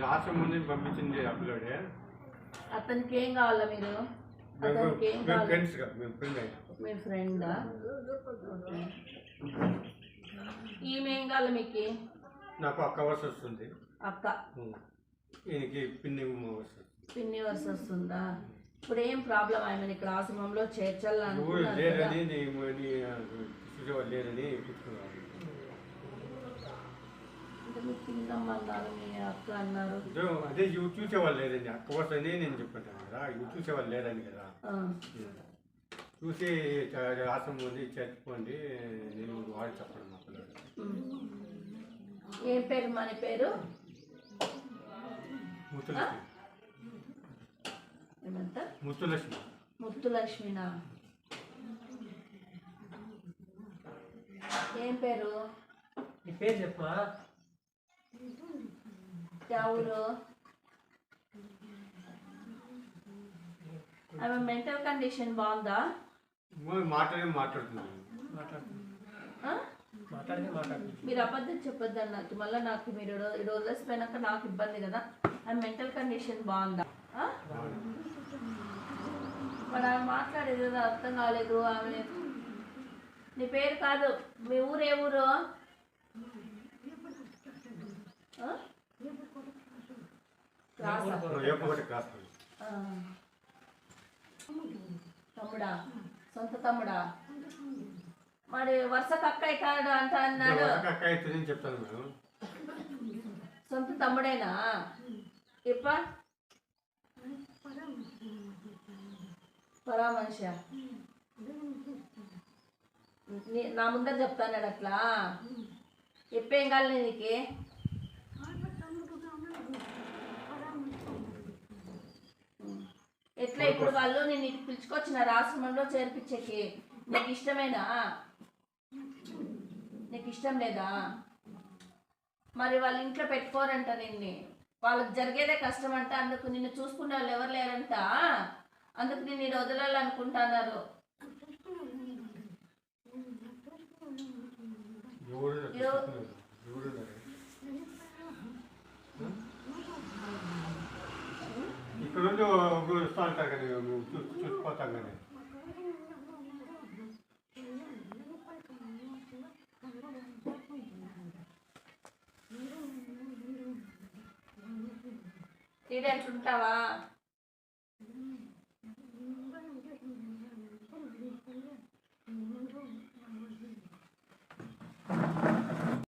రాష్ట్రం ముందు పంపించింది అప్లోడే. అతనికి ఏం కావాలా మీరు? అతనికి ఏం మేము కావాలి? ఫ్రెండ్స్ కదా మేము ఫ్రెండ్ అయినా మీ ఫ్రెండా ఈమె ఏం కావాలి మీకు? నాకు అక్క వర్ష వస్తుంది. అక్క. ఈయనకి పిన్ని వస్తుంది. పిన్ని వరుస వస్తుందా? ఇప్పుడు ఏం ప్రాబ్లం ఆమె ఇక్కడ ఆశ్రమంలో చేర్చాలని లేరని లేరని పెట్టుకున్నావు అంటే మీ అక్క అన్నారు? అదే ఇవి చూసేవాళ్ళు లేరని అక్క వస్తని నేను చెప్పుకుంటాను కదా ఇవి చూసేవాళ్ళు లేరని కదా. ఆ, చూసి ఆశ్రమం ఉంది చచ్చిపోండి నేను వాడి చెప్పడం మా పిల్లడు ఉమ్. ఏం పేరు మన పేరు? ముత్తులక్ష్మి. ఏమంట? ముత్తులక్ష్మి. ముత్తులక్ష్మినా? ఏం పేరు? నీ పేరు చెప్పమా ఎవరు ఆమె మెంటల్ కండిషన్ బాగుందా? మాట్లాడే మాట్లాడుతున్నాను మీరు అబద్ధం చెప్పొద్దు అన్నట్టు. మళ్ళీ నాకు మీరు ఈ రో- ఈ రోజు వదిలేసిపోయినాక నాకు ఇబ్బంది కదా. ఆమె మెంటల్ కండిషన్ బాగుందా? మరి ఆమె మాట్లాడేది అర్థం కాలేదు ఆమె నీ పేరు కాదు. మీ ఊరు ఏ ఊరు? తమ్ముడా. సొంత తమ్ముడా? మరి వరుసకు అక్క అవుతాడు అంట అన్నాడు. చెప్తాను మేడం. సొంత తమ్ముడేనా? ఇప్ప? పరామర్శ నీ- నా ముందర చెప్తాన్నాడు అట్లా. చెప్పేం కాదు నీకు? ఎట్లా ఇప్పుడు వాళ్ళు నేను ఇటు పిలుచుకొచ్చిన ఆశ్రమంలో చేర్పించేకి? నీకు ఇష్టమేనా? నీకు ఇష్టం లేదా? మరి వాళ్ళ ఇంట్లో పెట్టుకోరంట నిన్ను. వాళ్ళకి జరిగేదే కష్టం అంట అందుకు నిన్ను చూసుకునే వాళ్ళు ఎవరు లేరంట. అందుకు నేను ఇది వదలాలనుకుంటున్నారు. ఎవడు ఎవ- రెండు ఇక్కడ నుండి ఒకరు ఉంటారు కదా చూసిపోతాం కదా ఈడ